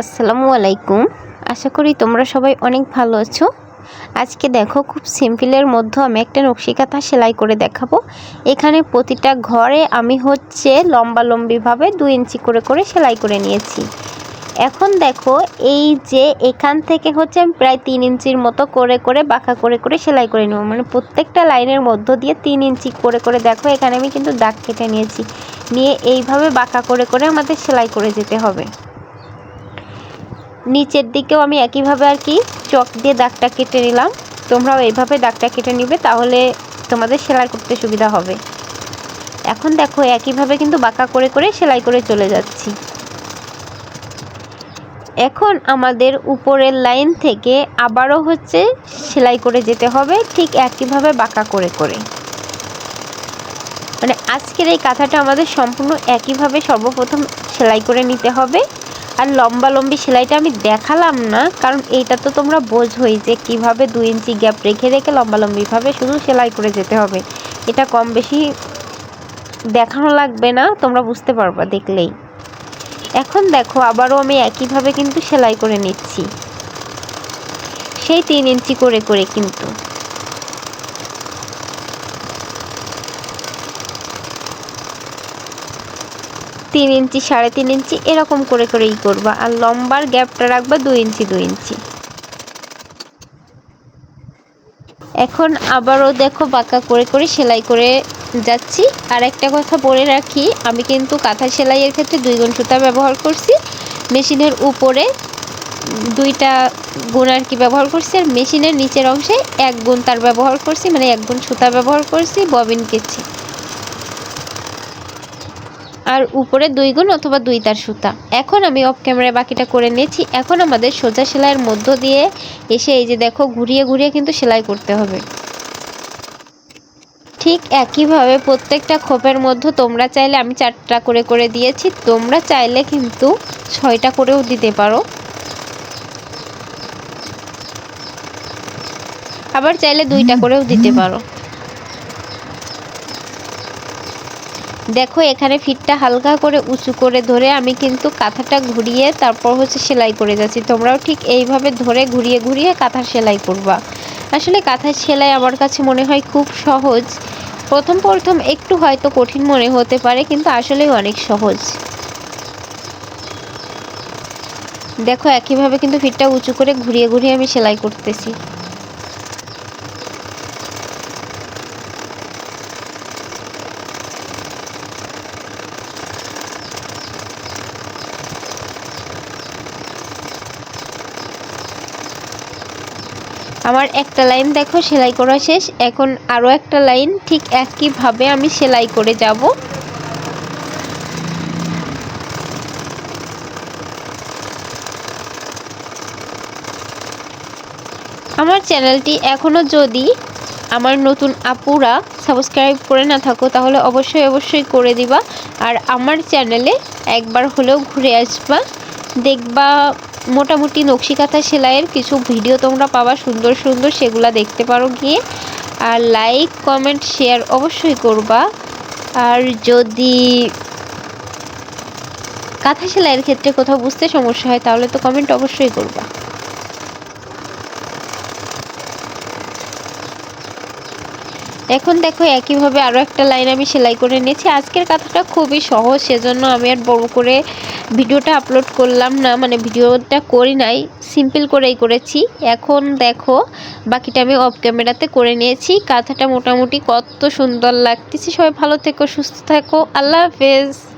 আসসালামু আলাইকুম। আশা করি তোমরা সবাই অনেক ভালো আছো। আজকে দেখো খুব সিম্পলের মধ্যে আমি একটা নকশি কাঁথা সেলাই করে দেখাবো। এখানে প্রতিটা ঘরে আমি হচ্ছে লম্বা লম্বিভাবে দু ইঞ্চি করে করে সেলাই করে নিয়েছি। এখন দেখো এই যে এখান থেকে হচ্ছে আমি প্রায় তিন ইঞ্চির মতো করে করে বাঁকা করে করে সেলাই করে নেব। মানে প্রত্যেকটা লাইনের মধ্য দিয়ে তিন ইঞ্চি করে করে দেখো এখানে আমি কিন্তু দাগ কেটে নিয়েছি। নিয়ে এইভাবে বাঁকা করে করে আমাদের সেলাই করে যেতে হবে। নিচের দিকেও আমি একইভাবে আর কি চক দিয়ে দাগটা কেটে নিলাম। তোমরাও এইভাবে দাগটা কেটে নিবে, তাহলে তোমাদের সেলাই করতে সুবিধা হবে। এখন দেখো, একইভাবে কিন্তু বাঁকা করে করে সেলাই করে চলে যাচ্ছি। এখন আমাদের উপরের লাইন থেকে আবারও হচ্ছে সেলাই করে যেতে হবে, ঠিক একইভাবে বাঁকা করে করে। মানে আজকের এই কাঁথাটা আমাদের সম্পূর্ণ একইভাবে সর্বপ্রথম সেলাই করে নিতে হবে। আর লম্বা লম্বি সেলাইটা আমি দেখালাম না, কারণ এইটা তো তোমরা বোঝোই যে কীভাবে দুই ইঞ্চি গ্যাপ রেখে রেখে লম্বা লম্বিভাবে শুধু সেলাই করে যেতে হবে। এটা কম বেশি দেখানো লাগবে না, তোমরা বুঝতে পারবা দেখলেই। এখন দেখো, আবারও আমি একইভাবে কিন্তু সেলাই করে নিচ্ছি। সেই তিন ইঞ্চি করে করে কিন্তু। তিন ইঞ্চি, সাড়ে তিন ইঞ্চি, এরকম করে করেই করবা। আর লম্বার গ্যাপটা রাখবা দুই ইঞ্চি দুই ইঞ্চি। এখন আবারও দেখো বাঁকা করে করে সেলাই করে যাচ্ছি। আর একটা কথা বলে রাখি, আমি কিন্তু কাঁথা সেলাইয়ের ক্ষেত্রে দুই গুণ সুতা ব্যবহার করছি। মেশিনের উপরে দুইটা গুণ আর কি ব্যবহার করছি, আর মেশিনের নিচের অংশে এক গুণ তার ব্যবহার করছি মানে এক গুণ সুতা ব্যবহার করছি, ববিন কেছি আর উপরে দুই গুণ অথবা দুই তার সুতা। এখন আমি অফ ক্যামেরায় বাকিটা করে নিয়েছি। এখন আমাদের সোজা সেলাইয়ের মধ্য দিয়ে এসে এই যে দেখো, ঘুরিয়ে ঘুরিয়ে কিন্তু সেলাই করতে হবে। ঠিক একইভাবে প্রত্যেকটা খোপের মধ্যে তোমরা চাইলে, আমি চারটা করে করে দিয়েছি, তোমরা চাইলে কিন্তু ছয়টা করেও দিতে পারো। আবার চাইলে দুইটা করেও দিতে পারো। দেখো, এখানে ফিটটা হালকা করে উঁচু করে ধরে আমি কিন্তু কাঁথাটা ঘুরিয়ে তারপর হচ্ছে সেলাই করে যাচ্ছি। তোমরাও ঠিক এইভাবে ধরে ঘুরিয়ে ঘুরিয়ে কাঁথার সেলাই করবা। আসলে কাঁথার সেলাই আমার কাছে মনে হয় খুব সহজ। প্রথম প্রথম একটু হয়তো কঠিন মনে হতে পারে, কিন্তু আসলেই অনেক সহজ। দেখো, একইভাবে কিন্তু ফিটটা উঁচু করে ঘুরিয়ে ঘুরিয়ে আমি সেলাই করতেছি। আমার একটা লাইন দেখো, সেলাই করা শেষ। এখন আরও একটা লাইন, ঠিক একইভাবে আমি সেলাই করে যাব। আমার চ্যানেলটি এখনও যদি আমার নতুন আপুরা সাবস্ক্রাইব করে না থাকো, তাহলে অবশ্যই অবশ্যই করে দিবা। আর আমার চ্যানেলে একবার হলেও ঘুরে আসবা, দেখবা মোটামুটি নকশি কাঁথা সেলাইয়ের কিছু ভিডিও তোমরা পাবা সুন্দর সুন্দর, সেগুলা দেখতে পারো গিয়ে। আর লাইক কমেন্ট শেয়ার অবশ্যই করবা। আর যদি কাঁথা সেলাইয়ের ক্ষেত্রে কোথাও বুঝতে সমস্যা হয়, তাহলে তো কমেন্ট অবশ্যই করবা। এখন দেখো একইভাবে আরও একটা লাইন আমি সেলাই করে নিয়েছি। আজকের কাঁথাটা খুবই সহজ, সেজন্য আমি আর বড় করে ভিডিওটা আপলোড করলাম না মানে ভিডিওটা করি নাই সিম্পল করেই করেছি। এখন দেখো, বাকিটা আমি অফ ক্যামেরাতে করে নিয়েছি। কাঁথাটা মোটামুটি কত সুন্দর লাগতেছে। সবাই ভালো থেকো, সুস্থ থাকো। আল্লাহ হাফেজ।